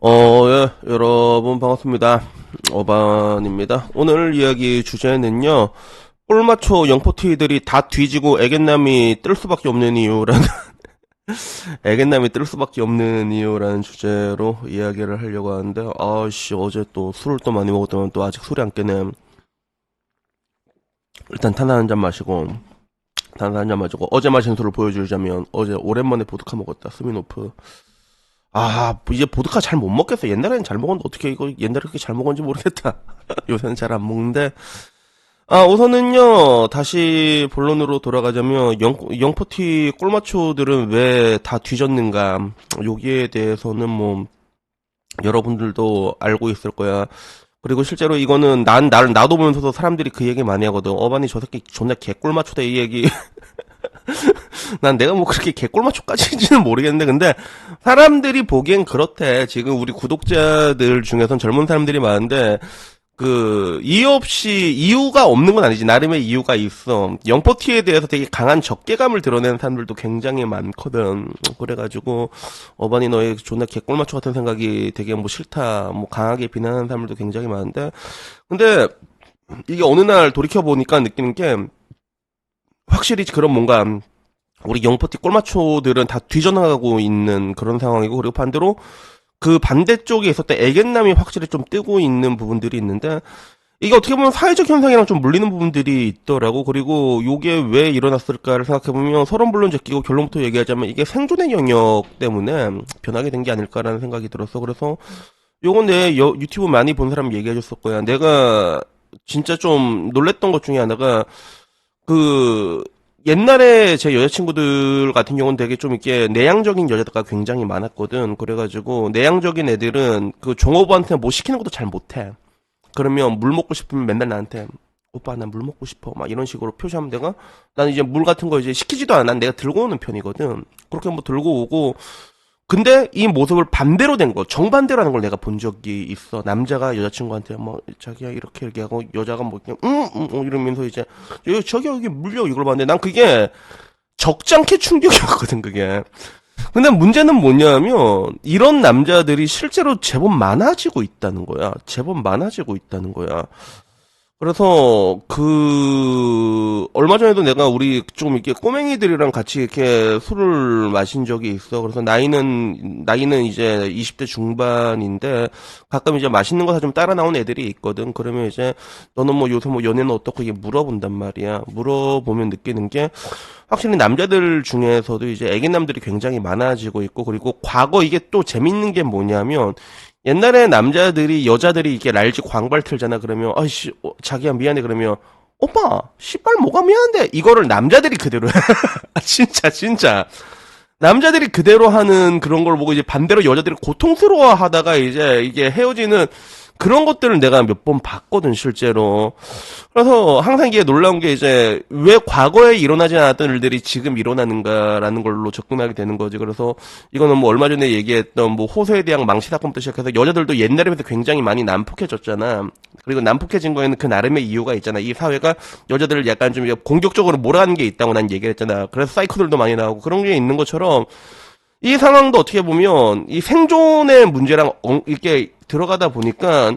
어, 예, 여러분 반갑습니다. 어반입니다. 오늘 이야기 주제는요, 꿀마초 영포티들이 다 뒤지고 애견남이 뜰 수밖에 없는 이유라는, 애견남이 뜰 수밖에 없는 이유라는 주제로 이야기를 하려고 하는데, 아씨, 어제 또 술을 또 많이 먹었더니 또 아직 술이 안 깨네. 일단 탄산 한 잔 마시고, 탄산 한 잔 마시고, 어제 마신 술을 보여주자면, 어제 오랜만에 보드카 먹었다, 스미노프. 아, 이제 보드카 잘 못 먹겠어. 옛날에는 잘 먹었는데 어떻게 이거 옛날에 그렇게 잘 먹었는지 모르겠다. 요새는 잘 안 먹는데. 아, 우선은요, 다시 본론으로 돌아가자면, 영, 영포티 꿀마초들은 왜 다 뒤졌는가. 여기에 대해서는 뭐, 여러분들도 알고 있을 거야. 그리고 실제로 이거는 난, 날, 나도 보면서도 사람들이 그 얘기 많이 하거든. 어반이 저 새끼 존나 개꿀마초다 이 얘기. 난 내가 뭐 그렇게 개꿀마초까지인지는 모르겠는데, 근데 사람들이 보기엔 그렇대. 지금 우리 구독자들 중에선 젊은 사람들이 많은데, 그, 이유 없이, 이유가 없는 건 아니지. 나름의 이유가 있어. 영포티에 대해서 되게 강한 적개감을 드러내는 사람들도 굉장히 많거든. 그래가지고, 어반이 너의 존나 개꿀마초 같은 생각이 되게 뭐 싫다, 뭐 강하게 비난하는 사람들도 굉장히 많은데, 근데, 이게 어느 날 돌이켜 보니까 느끼는 게, 확실히 그런 뭔가, 우리 영포티 꼴마초들은 다 뒤져나가고 있는 그런 상황이고, 그리고 반대로 그 반대쪽에 있었던 애견남이 확실히 좀 뜨고 있는 부분들이 있는데, 이게 어떻게 보면 사회적 현상이랑 좀 물리는 부분들이 있더라고. 그리고 요게 왜 일어났을까를 생각해보면 서론 물론 제끼고 결론부터 얘기하자면 이게 생존의 영역 때문에 변하게 된 게 아닐까라는 생각이 들었어. 그래서 요건 내 여- 유튜브 많이 본 사람 얘기해줬을 거야. 내가 진짜 좀 놀랬던 것 중에 하나가 그 옛날에 제 여자친구들 같은 경우는 되게 좀 이렇게 내향적인 여자가 굉장히 많았거든. 그래가지고 내향적인 애들은 그 종업원한테 뭐 시키는 것도 잘 못해. 그러면 물 먹고 싶으면 맨날 나한테 오빠 나 물 먹고 싶어 막 이런 식으로 표시하면 내가 나는 이제 물 같은 거 이제 시키지도 않아. 난 내가 들고 오는 편이거든. 그렇게 뭐 들고 오고 근데 이 모습을 반대로 된 거, 정반대로 하는 걸 내가 본 적이 있어. 남자가 여자친구한테 뭐, 자기야, 이렇게 얘기하고, 여자가 뭐, 그냥, 응, 응, 응, 이러면서 이제, 저기, 여기 물려, 이걸 봤는데, 난 그게 적잖게 충격이었거든, 그게. 근데 문제는 뭐냐면, 이런 남자들이 실제로 제법 많아지고 있다는 거야. 제법 많아지고 있다는 거야. 그래서 그 얼마 전에도 내가 우리 좀 이렇게 꼬맹이들이랑 같이 이렇게 술을 마신 적이 있어. 그래서 나이는 나이는 이제 20대 중반인데 가끔 이제 맛있는 거 사 좀 따라 나온 애들이 있거든. 그러면 이제 너는 뭐 요새 뭐 연애는 어떻고 이게 물어본단 말이야. 물어보면 느끼는 게 확실히 남자들 중에서도 이제 애기남들이 굉장히 많아지고 있고 그리고 과거 이게 또 재밌는 게 뭐냐면 옛날에 남자들이 여자들이 이렇게 랄지 광발 틀잖아. 그러면 아이씨 어, 자기야 미안해. 그러면 오빠 씨발 뭐가 미안한데? 이거를 남자들이 그대로 해. 아, 진짜 진짜. 남자들이 그대로 하는 그런 걸 보고 이제 반대로 여자들이 고통스러워 하다가 이제 이게 헤어지는 그런 것들을 내가 몇 번 봤거든 실제로 그래서 항상 이게 놀라운 게 이제 왜 과거에 일어나지 않았던 일들이 지금 일어나는가라는 걸로 접근하게 되는 거지. 그래서 이거는 뭐 얼마 전에 얘기했던 뭐 호세에 대한 망시 사건부터 시작해서 여자들도 옛날에 비해서 굉장히 많이 난폭해졌잖아. 그리고 난폭해진 거에는 그 나름의 이유가 있잖아. 이 사회가 여자들을 약간 좀 공격적으로 몰아가는 게 있다고 난 얘기를 했잖아. 그래서 사이코들도 많이 나오고 그런 게 있는 것처럼 이 상황도 어떻게 보면 이 생존의 문제랑 엉- 이렇게 들어가다 보니까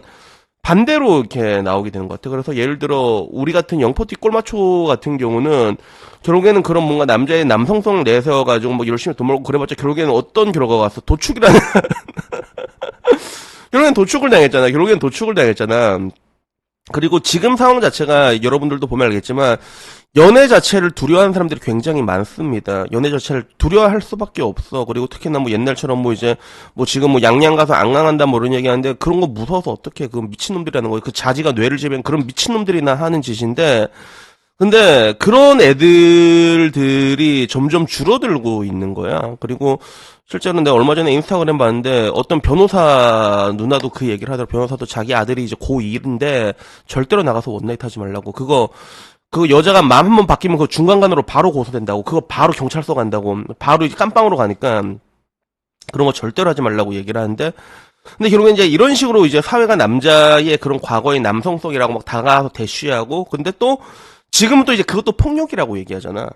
반대로 이렇게 나오게 되는 것 같아. 그래서 예를 들어 우리 같은 영포티 꼴마초 같은 경우는 결국에는 그런 뭔가 남자의 남성성을 내세워 가지고 뭐 열심히 돈 벌고 그래봤자 결국에는 어떤 결과가 왔어? 도축이라는 결국엔 도축을 당했잖아. 결국엔 도축을 당했잖아. 그리고 지금 상황 자체가 여러분들도 보면 알겠지만 연애 자체를 두려워하는 사람들이 굉장히 많습니다. 연애 자체를 두려워할 수밖에 없어. 그리고 특히나 뭐 옛날처럼 뭐 이제 뭐 지금 뭐 양양 가서 앙앙한다 뭐 이런 얘기 하는데 그런 거 무서워서 어떻게 그 미친놈들이라는 거예요. 그 자지가 뇌를 재면 그런 미친놈들이나 하는 짓인데 근데 그런 애들들이 점점 줄어들고 있는 거야. 그리고 실제로 내가 얼마 전에 인스타그램 봤는데 어떤 변호사 누나도 그 얘기를 하더라고. 변호사도 자기 아들이 이제 고2인데 절대로 나가서 원나잇 하지 말라고. 그거 그 여자가 마음 한 번 바뀌면 그 중간간으로 바로 고소된다고. 그거 바로 경찰서 간다고. 바로 이제 깜빵으로 가니까 그런 거 절대로 하지 말라고 얘기를 하는데 근데 결국엔 이제 이런 식으로 이제 사회가 남자의 그런 과거의 남성성이라고 막 다가와서 대쉬하고 근데 또 지금은 또 이제 그것도 폭력이라고 얘기하잖아.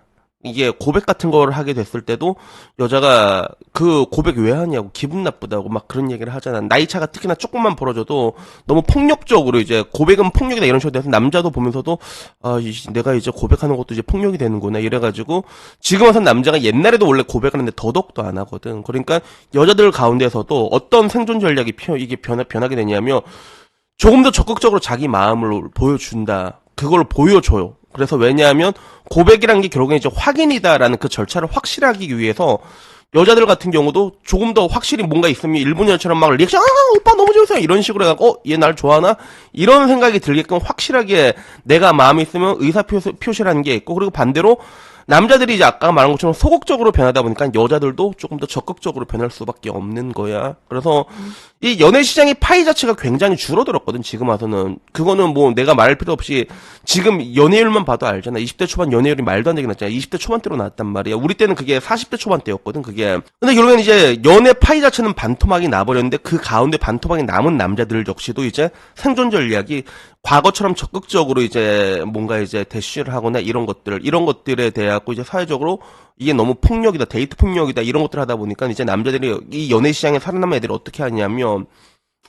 이게 고백 같은 걸 하게 됐을 때도 여자가 그 고백 왜 하냐고 기분 나쁘다고 막 그런 얘기를 하잖아. 나이 차가 특히나 조금만 벌어져도 너무 폭력적으로 이제 고백은 폭력이다 이런 식으로 돼서 남자도 보면서도 아, 이- 내가 이제 고백하는 것도 이제 폭력이 되는구나 이래가지고 지금 와서 남자가 옛날에도 원래 고백하는데 더더욱도 안 하거든. 그러니까 여자들 가운데서도 어떤 생존 전략이 피 이게 변화, 변하게 되냐면 조금 더 적극적으로 자기 마음을 보여준다. 그걸 보여줘요. 그래서 왜냐하면 고백이란 게 결국엔 이제 확인이다라는 그 절차를 확실하기 위해서 여자들 같은 경우도 조금 더 확실히 뭔가 있으면 일본 여자처럼 막 리액션 아 오빠 너무 좋으세요. 이런 식으로 해갖고 어, 얘 날 좋아하나? 이런 생각이 들게끔 확실하게 내가 마음이 있으면 의사 표시라는 게 있고 그리고 반대로 남자들이 이제 아까 말한 것처럼 소극적으로 변하다 보니까 여자들도 조금 더 적극적으로 변할 수밖에 없는 거야. 그래서 이 연애 시장의 파이 자체가 굉장히 줄어들었거든 지금 와서는. 그거는 뭐 내가 말할 필요 없이 지금 연애율만 봐도 알잖아. 20대 초반 연애율이 말도 안 되게 낮잖아. 20대 초반대로 나왔단 말이야. 우리 때는 그게 40대 초반대였거든 그게. 근데 결국엔 이제 연애 파이 자체는 반토막이 나버렸는데 그 가운데 반토막이 남은 남자들 역시도 이제 생존 전략이 과거처럼 적극적으로 이제 뭔가 이제 대쉬를 하거나 이런 것들 이런 것들에 대하고 이제 사회적으로 이게 너무 폭력이다 데이트 폭력이다 이런 것들 하다 보니까 이제 남자들이 이 연애 시장에 살아남은 애들이 어떻게 하냐면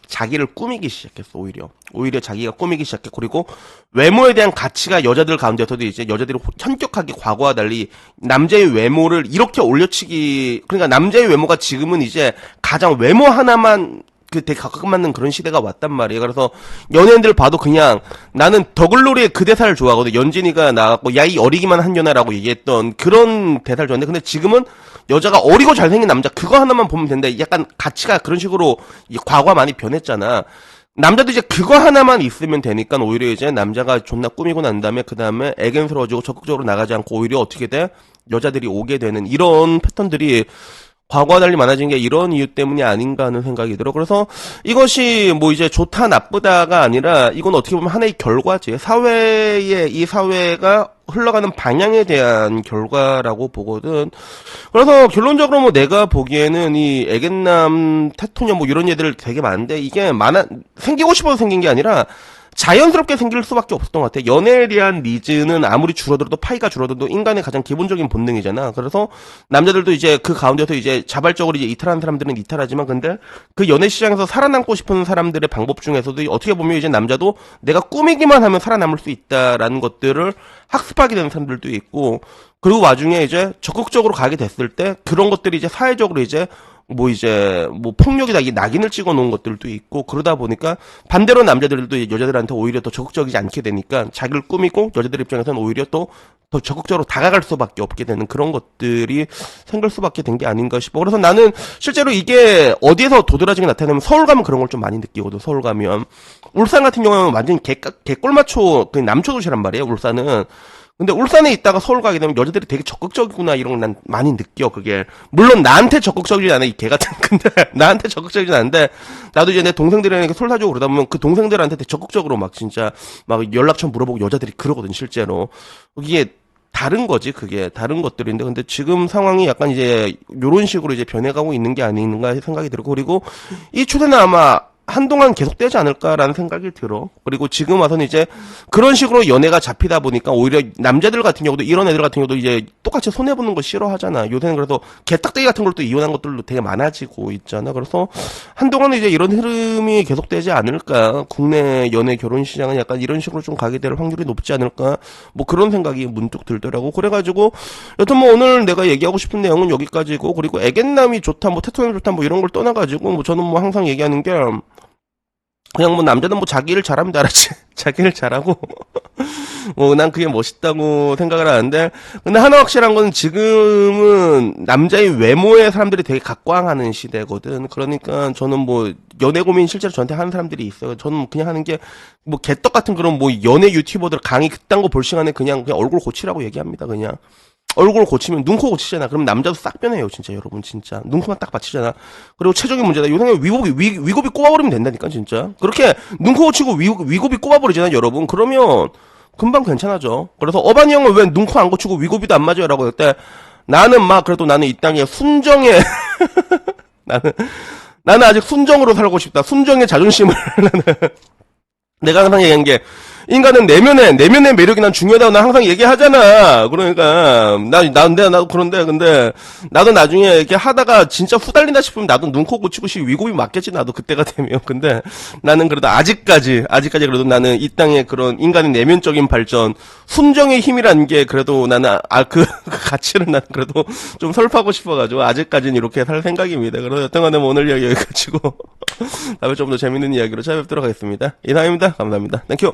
자기를 꾸미기 시작했어 오히려. 오히려 자기가 꾸미기 시작해. 그리고 외모에 대한 가치가 여자들 가운데서도 이제 여자들이 현격하게 과거와 달리 남자의 외모를 이렇게 올려치기 그러니까 남자의 외모가 지금은 이제 가장 외모 하나만 그 되게 가깝맞는 그런 시대가 왔단 말이에요. 그래서 연예인들 봐도 그냥 나는 더글로리의 그 대사를 좋아하거든. 연진이가 나왔고 야 이 어리기만 한 년아라고 얘기했던 그런 대사를 좋아하는데 근데 지금은 여자가 어리고 잘생긴 남자 그거 하나만 보면 된다. 약간 가치가 그런 식으로 이 과거가 많이 변했잖아. 남자도 이제 그거 하나만 있으면 되니까 오히려 이제 남자가 존나 꾸미고 난 다음에 그 다음에 애견스러워지고 적극적으로 나가지 않고 오히려 어떻게 돼? 여자들이 오게 되는 이런 패턴들이 과거와 달리 많아진 게 이런 이유 때문이 아닌가 하는 생각이 들어. 그래서 이것이 뭐 이제 좋다 나쁘다가 아니라 이건 어떻게 보면 하나의 결과지. 사회의 이 사회가 흘러가는 방향에 대한 결과라고 보거든. 그래서 결론적으로 뭐 내가 보기에는 이 애견남 테토녀 뭐 이런 애들 되게 많은데 이게 많아 생기고 싶어서 생긴 게 아니라 자연스럽게 생길 수밖에 없었던 것 같아. 연애에 대한 니즈는 아무리 줄어들어도 파이가 줄어들어도 인간의 가장 기본적인 본능이잖아. 그래서 남자들도 이제 그 가운데서 이제 자발적으로 이제 이탈하는 사람들은 이탈하지만 근데 그 연애 시장에서 살아남고 싶은 사람들의 방법 중에서도 어떻게 보면 이제 남자도 내가 꾸미기만 하면 살아남을 수 있다라는 것들을 학습하게 되는 사람들도 있고 그리고 와중에 이제 적극적으로 가게 됐을 때 그런 것들이 이제 사회적으로 이제 뭐 이제 뭐 폭력이다 이 낙인을 찍어 놓은 것들도 있고 그러다 보니까 반대로 남자들도 여자들한테 오히려 더 적극적이지 않게 되니까 자기를 꾸미고 여자들 입장에서는 오히려 또 더 적극적으로 다가갈 수밖에 없게 되는 그런 것들이 생길 수밖에 된 게 아닌가 싶어. 그래서 나는 실제로 이게 어디에서 도드라지게 나타나면 서울 가면 그런 걸 좀 많이 느끼거든. 서울 가면 울산 같은 경우는 완전 히 개 개꿀마초 그 남초 도시란 말이에요. 울산은 근데 울산에 있다가 서울 가게 되면 여자들이 되게 적극적이구나 이런 걸 난 많이 느껴 그게. 물론 나한테 적극적이지 않아 이 개 같은 근데 나한테 적극적이진 않은데 나도 이제 내 동생들에게 솔 사주고 그러다 보면 그 동생들한테 되게 적극적으로 막 진짜 막 연락처 물어보고 여자들이 그러거든 실제로. 이게 다른 거지 그게. 다른 것들인데 근데 지금 상황이 약간 이제 요런 식으로 이제 변해가고 있는 게 아닌가 생각이 들고 그리고 이 추세는 아마 한동안 계속되지 않을까라는 생각이 들어. 그리고 지금 와서는 이제 그런 식으로 연애가 잡히다 보니까 오히려 남자들 같은 경우도 이런 애들 같은 경우도 이제 똑같이 손해 보는 거 싫어하잖아. 요새는 그래서 개딱대기 같은 걸 또 이혼한 것들도 되게 많아지고 있잖아. 그래서 한동안은 이제 이런 흐름이 계속되지 않을까. 국내 연애 결혼 시장은 약간 이런 식으로 좀 가게 될 확률이 높지 않을까. 뭐 그런 생각이 문득 들더라고. 그래가지고 여튼 뭐 오늘 내가 얘기하고 싶은 내용은 여기까지고 그리고 애견남이 좋다 뭐 테토남 좋다 뭐 이런 걸 떠나가지고 뭐 저는 뭐 항상 얘기하는 게 그냥 뭐 남자는 뭐 자기 일 잘하면 잘하지. 자기 일 잘하고. 뭐 난 그게 멋있다고 생각을 하는데 근데 하나 확실한 건 지금은 남자의 외모에 사람들이 되게 각광하는 시대거든. 그러니까 저는 뭐 연애 고민 실제로 저한테 하는 사람들이 있어요. 저는 그냥 하는 게 뭐 개떡 같은 그런 뭐 연애 유튜버들 강의 그딴 거 볼 시간에 그냥 그냥 얼굴 고치라고 얘기합니다. 그냥. 얼굴 고치면 눈코 고치잖아. 그럼 남자도 싹 변해요, 진짜 여러분, 진짜. 눈코만 딱 받치잖아. 그리고 최적인 문제다. 요새 위고비 위, 위고비 꼽아버리면 된다니까, 진짜. 그렇게 눈코 고치고 위, 위고비 꼽아버리잖아, 여러분. 그러면 금방 괜찮아져. 그래서 어반이 형은 왜 눈코 안 고치고 위고비도 안 맞아요라고 했대. 나는 막 그래도 나는 이 땅에 순정에 나는 나는 아직 순정으로 살고 싶다. 순정의 자존심을 나는 내가 항상 얘기한 게 인간은 내면의 내면의 매력이 난 중요하다고 난 항상 얘기하잖아. 그러니까 나나 근데 나도 그런데 근데 나도 나중에 이렇게 하다가 진짜 후달린다 싶으면 나도 눈코 고치고 싶 위고비 맞겠지 나도 그때가 되면. 근데 나는 그래도 아직까지 아직까지 그래도 나는 이 땅의 그런 인간의 내면적인 발전, 순정의 힘이라는 게 그래도 나는 아그 그 가치를 나는 그래도 좀 설파하고 싶어가지고 아직까지는 이렇게 살 생각입니다. 그래서 여튼간에 뭐 오늘 이야기 여기까지고 다음에 좀 더 재밌는 이야기로 찾아뵙도록 하겠습니다. 이상입니다. 감사합니다. 땡큐.